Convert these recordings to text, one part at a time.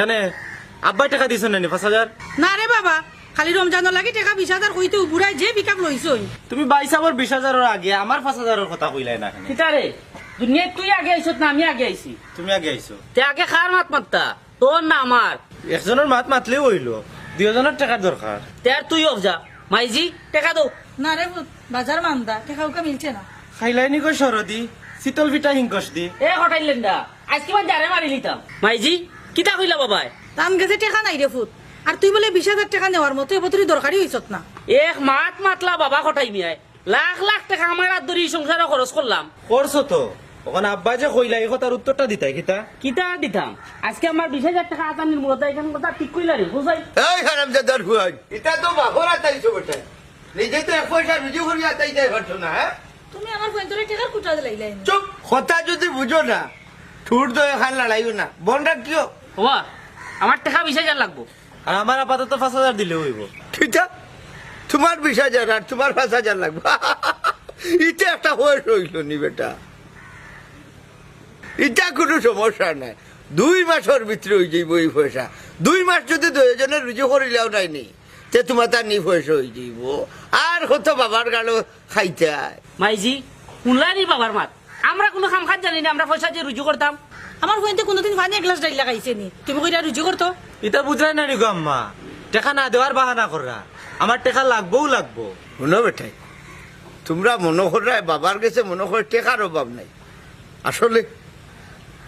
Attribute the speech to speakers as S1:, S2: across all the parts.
S1: কেন? আব্বাই টাকা দিছ নানি পাঁচ হাজার?
S2: না রে বাবা খালি রমজানের লাগি টাকা বিশ হাজার কইতে বুড়াই যে পিকাপ লইছই
S1: তুমি বাইসাবর বিশ হাজারের আগে আমার পাঁচ হাজারের কথা কইলাই না এখানে।
S3: দুনিয়ায় তুই আগে আইছত না আমি আগে আইছি?
S1: তুমি আগে আইছো।
S3: তে আগে খার মাত মাত্তা? তোর না আমার
S1: একজনের মাত মাতলেও হইল। দুজনের টাকার দরকার।
S3: তে আর তুই অফ যা। মাইজি টেকা দো।
S2: না রে পুত, বাজার মান্দা টাকা উকা মিলছে না।
S1: খাইলাইনি কই সরদি শীতল পিঠা হিংকস দি।
S3: এ হটাইলেন দা। আজকে মানে জারে মারি লিতাম। মাইজি কিতা কইলা বাবাই?
S2: দাম গেছে টাকা নাই রে ফুট আর তুই বলে বিশ হাজার টাকা নেওয়ার মতো এবার তুই দরকারি হইছত না।
S3: এক মাত মাতলা বাবা হটাই মিয়াই। লাখ লাখ টাকা আমার হাত ধরে সংসারে খরচ করলাম।
S1: করছ তো। ওখানে আব্বা যে কইলা এই কথার উত্তরটা দিতাই কিতা?
S3: কিতা দিতাম? আজকে আমার বিশ হাজার টাকা আতানির মূলত এখানে কথা ঠিক কইলা রে বুঝাই?
S4: এই হারামজাদার হুয়াই। এটা তো বাহর আতাইছো বটে নিজে তো এক পয়সা রুজি করি আতাই যায় ঘটছো না হ্যাঁ?
S2: তুমি আমার পয়েন্টরে টাকার কুটা দিলাই
S4: চুপ কথা যদি বুঝো না ঠুর তো এখান লড়াইও না। বন রাখিও
S3: হওয়া আমার টাকা বিশ হাজার লাগবো।
S1: আর আমার আপাতত পাঁচ হাজার দিলে হইব।
S4: ঠিক? আছে তোমার বিশ হাজার আর তোমার পাঁচ হাজার লাগবে। এটা একটা বয়স হইল নি বেটা। এটা কোনো সমস্যা নাই। দুই মাসের ভিতরে হয়ে যাইব এই পয়সা। দুই মাস যদি দুজনে রুজু করিলেও নাই নি তে তোমার তার নি পয়সা হয়ে যাইব। আর কত বাবার গালো খাইতে
S3: মাইজি শুনলানি বাবার মাত। আমরা কোনো খাম খাত জানি না আমরা পয়সা দিয়ে রুজু করতাম।
S2: আমার পয়েন্টে কোনোদিন পানি এক গ্লাস ডাইলা খাইছে নি। তুমি কইরা রুজি করতো
S1: এটা বুঝলাই না গো আম্মা। টাকা না দেওয়ার বাহানা কররা আমার টাকা লাগবও লাগবো।
S4: শুনো বেটাই তোমরা মনে করে বাবার কাছে মনে করে টেকার অভাব নাই। আসলে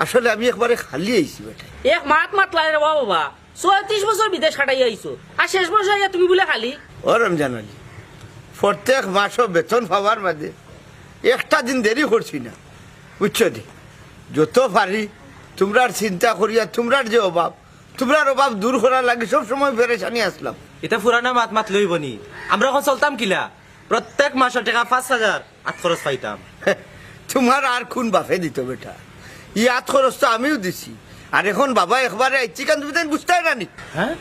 S4: আসলে আমি একবারে খালি আইছি বেটাই।
S3: এক মাত মাত লাই রে বাবা। ছয়ত্রিশ বছর বিদেশ কাটাই আইছো আর শেষ বছর আইয়া তুমি বলে খালি?
S4: ও রমজান আলী প্রত্যেক মাসও বেতন পাওয়ার মাঝে একটা দিন দেরি করছি না। বুঝছ দি যত পারি তোমরার চিন্তা করিয়া তোমরার যে অভাব তোমরার অভাব দূর করার লাগে সব সময় পেরেশানি আসলাম।
S1: এটা ফুরানা মাত মাত লইব নি। আমরা এখন চলতাম কিলা? প্রত্যেক মাসের টাকা পাঁচ হাজার আট খরচ পাইতাম।
S4: তোমার আর কোন বাপে দিত বেটা? ই আত খরচ তো আমিও দিছি। আর এখন বাবা একবারে আইছি কারণ তুমি তাই বুঝতে না
S1: হ্যাঁ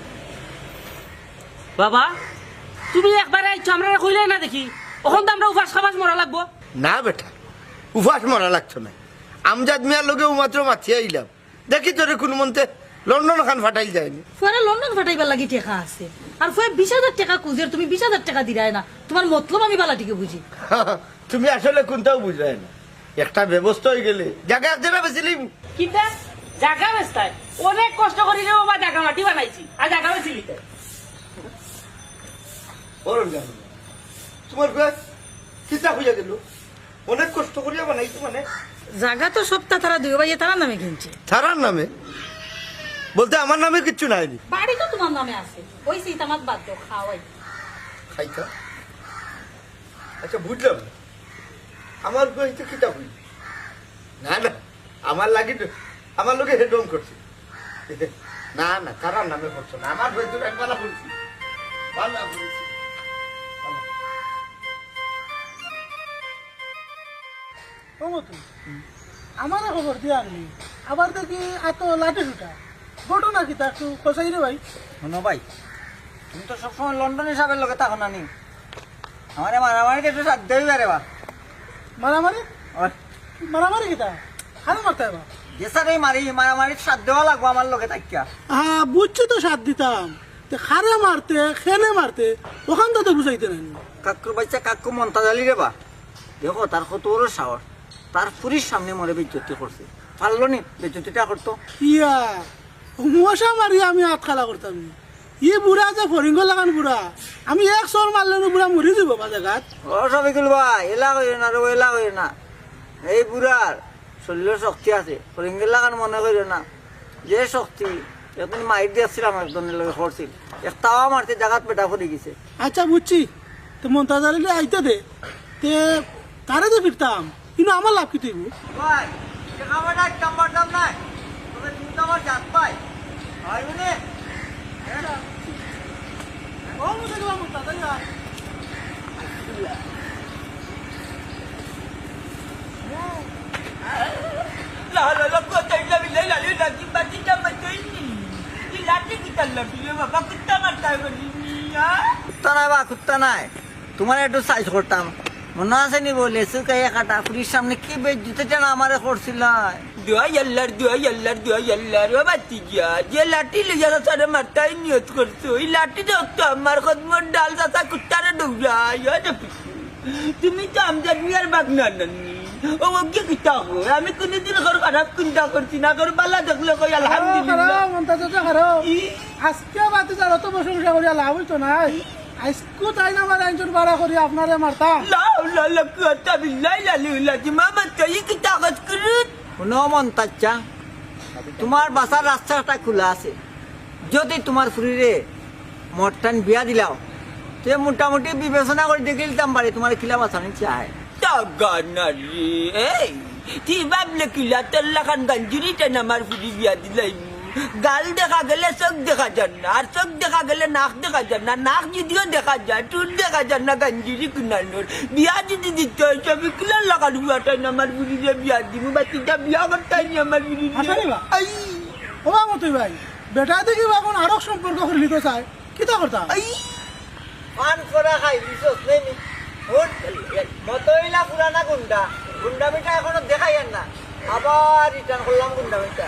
S3: বাবা তুমি একবারে আইছো আমরা কইলে না দেখি। ওখান তো আমরা উপাস খাবাস মরা লাগবো।
S4: না বেটা উপাস মরা লাগতো না আমজাদ মিয়ার লোকে মাত্র মাথিয়ে আইলাম দেখি তোরে কোন মন্তে লন্ডন খান ফাটাই যায়নি।
S2: ফুয়ারে লন্ডন ফাটাইবার লাগি টাকা আছে। আর ফুয়া বিশ হাজার টাকা কুজের তুমি বিশ হাজার টাকা দিলাই না। তোমার মতলব আমি বালাটিকে বুঝি।
S4: তুমি আসলে কোনটাও বুঝলাই না। একটা ব্যবস্থা হয়ে গেলে জায়গা এক জায়গা বেছিলিম।
S3: কিন্তু জাগা বেস্তায় অনেক কষ্ট করি রে বাবা জাগা মাটি বানাইছি আর জাগা বেছিলি
S4: তোমার কয়ে কিতা খুঁজে দিল অনেক কষ্ট করিয়া বানাইছো মানে।
S2: জায়গা তো সপ্তাহ তারা দুই ভাইয়ে তারা নামে কিনছে।
S4: ছাড়ার নামে? বলতে আমার নামে কিচ্ছু নাইনি।
S2: বাড়ি তো তোমার নামে আছে। ওই সীতামাত বাদ দাও খাওয়াই।
S4: খাইতা? আচ্ছা বুঝলাম। আমার কইতে কিতা হইল? না না আমার লাগি তো- আমার লোকে হেডম করছে। না না তারার নামে করছ না। আমার হয়তো একবেলা বলছি। ভালো বলছি।
S5: কমতো আমার খবর দিয়ে আনলি আবার দেখি এত লাঠি ছুটা ঘটনা কি তা একটু খোঁচাই রে ভাই।
S6: শোনো ভাই তুমি তো সবসময় লন্ডন হিসাবের লোকে থাকো না নি আমার মারামারিতে একটু সাধ্য হইবে রে বা।
S5: মারামারি? মারামারি কিতা খালি মারতে হবে।
S6: যে স্যার এই মারি মারামারি সাধ্য হওয়া লাগবো আমার লোকে থাকিয়া।
S5: হ্যাঁ বুঝছি তো সাথ দিতাম। তে খারে মারতে খেনে মারতে ওখান তো বুঝাইতে নাই।
S6: কাকুর বাচ্চা কাকু মন্তা জালি রে বা। দেখো তার কত বড় সাহস। তার পুরীর সামনে মরে বেজ্জতি করছে। পারল নি? বেজ্জতিটা করতো।
S5: ইয়া মশা মারি আমি হাত খালা করতাম ই বুড়া যে ফরিঙ্গ লাগান বুড়া আমি এক চর মারলে বুড়া মরি দিব বাজে ঘাট
S6: ও সবিকুল ভাই এলা কইরে না রে এলা কইরে না। এই বুড়ার শরীরের শক্তি আছে ফরিঙ্গের লাগান মনে কইরে না। যে শক্তি এখন মাইর দিয়েছিলাম একজনের লগে করছিল একটাও মারতে জাগাত পেটা করে গেছে।
S5: আচ্ছা বুঝছি তো মন্তাজারিলে আইতে দে। তে তারে তো ফিরতাম কিন্তু আমার লাভ কি তুই
S6: ভাই যে খাবারটা এক নাম্বার দাম নাই তবে তুমি তো আমার জাত পাই হয় বুঝে
S5: ও মুঝে গেলাম মন্তাজারি
S6: কুত্তা নাই বা কুত্তা নাই তোমার একটু সাইজ করতাম মনে আছে নি বলে সুকাইয়া কাটা পুরীর সামনে কি বেজ জুতেটা না আমারে করছিল দোয়াই আল্লাহর দোয়াই আল্লাহর দোয়াই আল্লাহর। ও বাতি গিয়া যে লাঠি লইয়া চাচারে মারতাই নিয়ত করছ ওই লাঠি তো আমার কদমর ডাল চাচা কুত্তারে ডুবলাই ও। তুমি তো আমজাদ মিয়ার বাগ না নানি। ও ওকে কিতা কো আমি কোনদিন ঘর খারাপ চিন্তা করছি না ঘর বালা দেখলে কই আলহামদুলিল্লাহ।
S5: খারাপ খারাপ। আজকে বাতি যার অত প্রশংসা হইতো নাই। আজকেও তাই না আমার একজন ভাড়া করি আপনারে মারতাম?
S6: লা বিল্লাহি তাই কি তোমার বাসার রাস্তাটা খোলা আছে। যদি তোমার ফুরিরে মটটান বিয়া দিলাও তে মোটামুটি বিবেচনা করে দেখে দিতাম পারে তোমার খিলা বাঁচানি চায় এই তুই ভাবলে কিলা তোর লাখান গাঞ্জুরিটা আমার ফুরি বিয়া দিলাই গাল দেখা গেলে চোখ দেখা যান না আর চোখ দেখা গেলে নাক দেখা যান না। নাক যদিও দেখা যায় টুর দেখা যান না গাঞ্জুরি কুনানোর বিয়া যদি দিতে হয় সবই কিলা লাগান বিয়াটাই আমার বুড়ি দিয়ে বিয়া দিব বা তিনটা বিয়া করতাই আমার বুড়ি
S5: আসেনি বা? ও মতই ভাই বেটা দেখি এখন আরও সম্পর্ক করলি তো চাই কিতা করতাম
S6: আই। পান করা খাই বিশ্বস নেই নি। মতইলা পুরানা গুন্ডা। গুন্ডা মিঠা এখনও দেখাই না। আবার রিটার্ন করলাম গুন্ডা মিঠা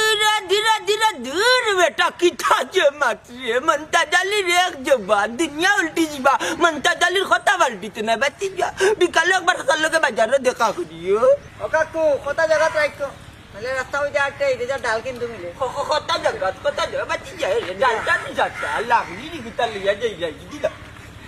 S6: ধীরে ধীরে ধীরে দূর বেটা কিতা যে মাতরে মন্তা ডালির এক জবান দুনিয়া উল্টি যাবা মন্তা ডালির কথা পাল্টিতে না বাতি যা। বিকালে একবার সকাল লোকে বাজারে দেখা করিও ও। কাকু কত জায়গা রাখতো তাহলে রাস্তা হইতে আটটা এই যা ডাল কিন্তু মিলে। কত জায়গা কত জায়গা বাতি যায় ডালটা নি যাচ্ছে লাগলি নি কিতা লিয়া যাই যাই দিলা আচ্ছা যাও মনে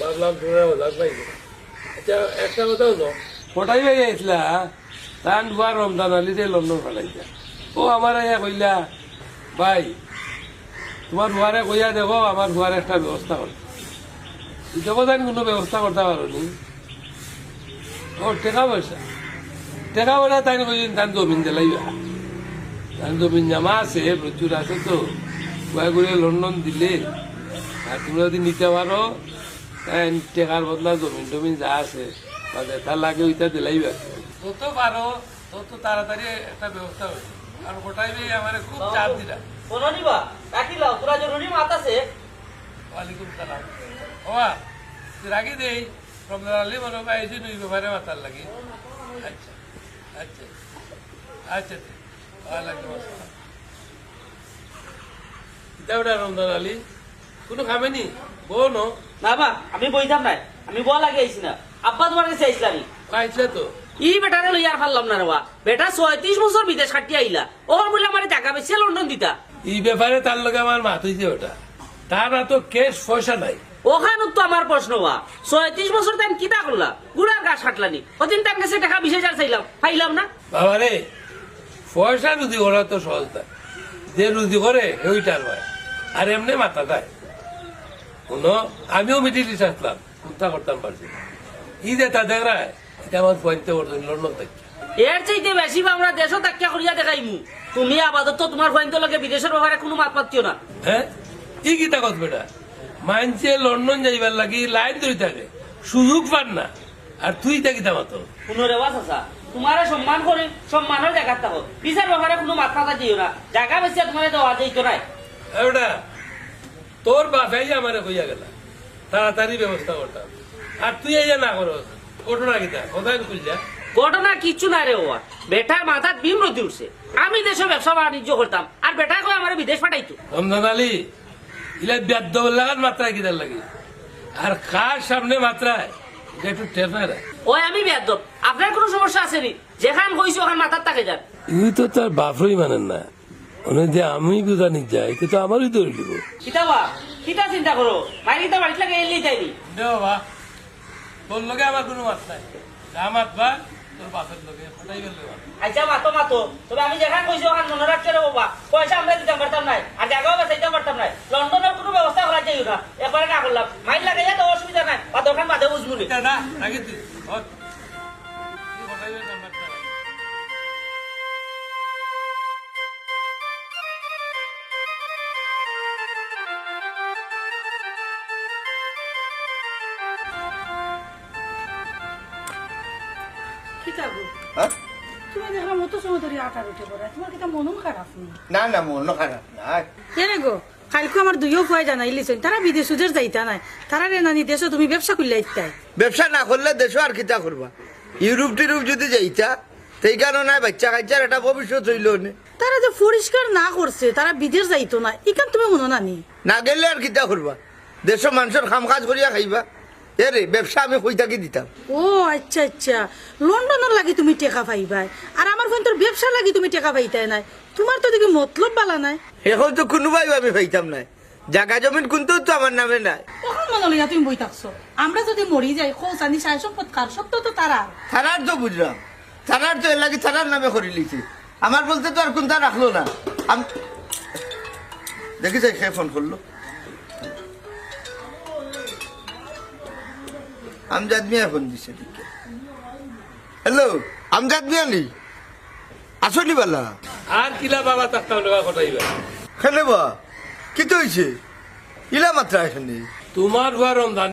S7: ভাবলাম আচ্ছা একটা কথা হলো ফটাই ভাই আইসলা তান দুয়ার রমজান আলি যে লন্ডন ফেলাইছা ও আমার ইয়া কইলা, ভাই, তোমার দুয়ারে কইয়া দেখো, আমার দুয়ারে একটা ব্যবস্থা করো। দেখো জানি কোনো ব্যবস্থা করতে পারো নি। ও, টাকা পয়সা। টাকা পয়সা তাই কইছেন তার জমিন দিলাইবা তার জমিন জামা আছে, প্রচুর আছে তো। কয়েক করে লন্ডন দিলে। আর তোমরা যদি নিতে পারো টাকার বদলা জমিন টমিন যা আছে বা তার লাগে ওইটা দিলাইবা যত পারো তত তাড়াতাড়ি একটা ব্যবস্থা হয়েছে আর ওটাই আমার খুব চাপ দিলা।
S3: কোনো নিবা রাখিলাও তোরা জরুরি মাত আছে।
S7: ওয়ালাইকুম সালাম ওয়া রাখি দেই রমজান আলী মনে হয় আইসি নই ব্যাপারে মাতার লাগে। আচ্ছা আচ্ছা আচ্ছা ওয়ালাইকুম আসসালাম রমজান আলী। কোনো খামেনি ন
S3: বা আমি বইতাম আমি বল লাগে আইছি না। আব্বা তোমার কাছে আইছিলাম।
S7: খাইছে তো।
S3: ই বেটারে পারলাম না রেবা বেটা ছয়ত্রিশ বছর বিদেশ কাটি আইলা। ওর বলে আমার টাকা বেশি লন্ডন দিতা।
S7: ব্যাপারে তার লগে আমার মাত হইছে ওটা। তার তো কেস পয়সা নাই।
S3: ওখানে তো আমার প্রশ্ন বা। ছয়ত্রিশ বছর টাইম কিতা করলা? গুড়ার গাছ কাটলানি। ওদিন তার কাছে টাকা বিশ হাজার চাইলাম। পাইলাম না।
S7: বাবা রে পয়সা রুজি করা তো সহজ না। যে রুজি করে ওইটার হয়। আর এমনি মাথা দেয়। শুনো আমিও মিডিল ইস্ট আসলাম চিন্তা করতাম পারছি ই যে তা দেখ রায় এটা আমার পয়েন্টে করতেন লন্ডন থেকে
S3: এর চাইতে বেশি আমরা দেশও তাকিয়া করিয়া দেখাইমু। তুমি আপাতত তোমার পয়েন্ট লগে বিদেশের ব্যাপারে কোনো মাত পাচ্ছিও না।
S7: হ্যাঁ? ই কিতা কত বেটা? মানছে লন্ডন যাইবার লাগি লাইন ধরে থাকে সুযোগ পান না আর তুই থাকি তা মতো
S3: কোনো রেওয়াজ আছে তোমারে সম্মান করে সম্মানের জায়গা থাকো। বিচার ব্যাপারে কোনো পাতা দিও না। জায়গা বেশি তোমার দেওয়া যাইত নাই।
S7: ওটা তোর বাপেই আমার কইয়া গেল। তাড়াতাড়ি ব্যবস্থা করতাম। আর তুই এই যে না করো ঘটনা কিতা কোথায় খুল যা
S3: ঘটনা কিচ্ছু না রে ওয়া বেটার মাথার বিম রতি উঠছে। আমি দেশে ব্যবসা বাণিজ্য করতাম আর বেটা কয় আমার বিদেশ পাঠাইতো?
S7: রমজান আলী ইলা বেদ্য লাগার মাত্রায় কিতার লাগে? আর কার সামনে মাত্রায়? এটা একটু রাখ।
S3: ওই আমি বেদব আপনার কোনো সমস্যা আছে নি? যেখান কইছি ওখান মাথার তাকে যান।
S7: ই তো তার বাপরই মানেন না। ওনে যে আমি বুঝানি যাই কিন্তু আমারই তো দিব
S3: কিতা কিতা চিন্তা করো? মাইরি তো বাড়িতে লাগে এলি যাইনি
S7: দে বাবা তোর লগে আমার কোনো মাত নাই। যা মাত বা তোর বাপের লগে ফটাই গেল
S3: আচ্ছা মাতো মাতো। তবে আমি যেখানে কইছি ওখানে মনে রাখছে রে বাবা। পয়সা আমরা দিতে পারতাম নাই আর জায়গাও বেচাইতে পারতাম নাই। লন্ডনের কোনো ব্যবস্থা করা যাই না। একবারে না করলাম। মাইল লাগে তো অসুবিধা নাই। বা দোকান বাদে বুঝব নি।
S7: না
S4: না না মন খারাপ নাই।
S2: কেনে গো? কালকে আমার দুইও ফুয়াই জানাইলিছেন তারা বিদেশ সুদের যাইতা নাই। তারা রে নানি দেশে তুমি ব্যবসা করলে ইত্যাই
S4: ব্যবসা না করলে দেশও আর কিতা করবা? ইউরোপ টিউরোপ যদি যাইতা সেই কারণে বাচ্চা কাচ্চার একটা ভবিষ্যৎ হইল
S2: তারা যে পরিষ্কার না করছে তারা বিদেশ যাইতো না। ইকান তুমি মনো নানি?
S4: না গেলে আর কিতা করবা? দেশের মানুষের কাম কাজ করিয়া খাইবা। এ রে ব্যবসা আমি কই থাকি দিতাম।
S2: ও আচ্ছা আচ্ছা। লন্ডনের লাগি তুমি টেকা পাইবাই। আর আমার ফোন তোর ব্যবসা লাগি তুমি টেকা পাইতাই নাই। তোমার তো দেখি মতলব বালা নাই।
S4: এখন তো কোনোবাই আমি পাইতাম নাই। জাগা জমিন কিন্তু তো আমার নামে নাই।
S2: কখন মনে লইয়া তুমি বই থাকছো? আমরা যদি মরি যাই খোঁচানি সাই সম্পদ কার? সব তো তারা।
S4: থানার তো বুঝলাম। থানার তো এর লাগি থানার নামে করে লিছি। আমার বলতে তো আর কোনটা রাখল না। আমি দেখিস সে ফোন করল? আমজাদ মিয়া ফোন দিছে হ্যালো আমজাদ মিয়া নি? আসলি বালা।
S7: আর কিলা বাবা তার লগা ফটাইবা
S4: খেলে বা কি তো হয়েছে ইলা মাত্রা এখানে
S7: তোমার রমজান